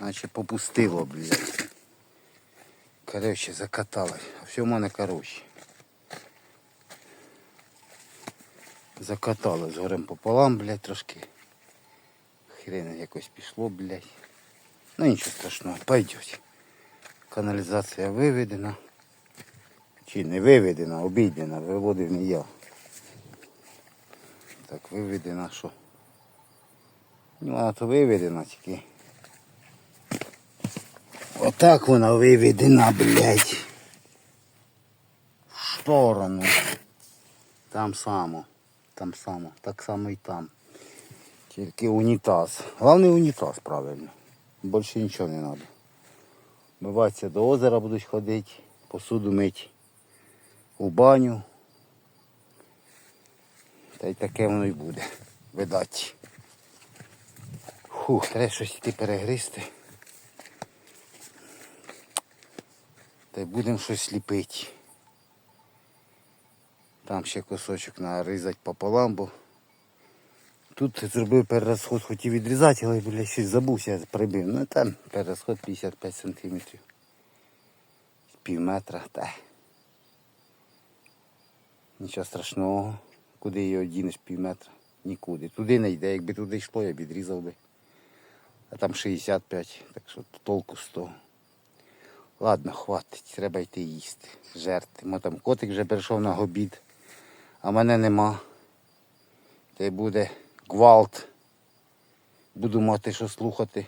наче попустило, блядь. Коротше, закаталось. Все в мене коротше. Закатало з горем пополам, блядь, трошки. Хрен якось пішло, блядь. Ну нічого страшного, пойдет. Каналізація виведена. Чи не виведена, обійдена, виводив не я. Так, виведена що? Ну, вона то виведена тільки. Отак вона виведена, блядь. В сторону. Там само. Там само. Так само і там. Тільки унітаз. Головне унітаз, правильно. Більше нічого не треба. Миватися до озера будуть ходити, посуду мить у баню. Та й таке воно й буде. Видать. Фух, треба щось йти перегризти. Та й будемо щось ліпити. Там ще кусочок нарізати пополам, бо тут зробив перерозход, хотів відрізати, але бля, щось забувся, я прибив. Ну там перерозход 55 сантиметрів. Пів метра, та. Нічого страшного. Куди його дінеш пів метра? Нікуди. Туди не йде. Якби туди йшло, я б відрізав би. А там 65, так що толку з того. Ладно, хватить, треба йти їсти, жерти. Мо там котик вже перейшов на обід, а мене нема. Та й буде гвалт. Буду мати що слухати.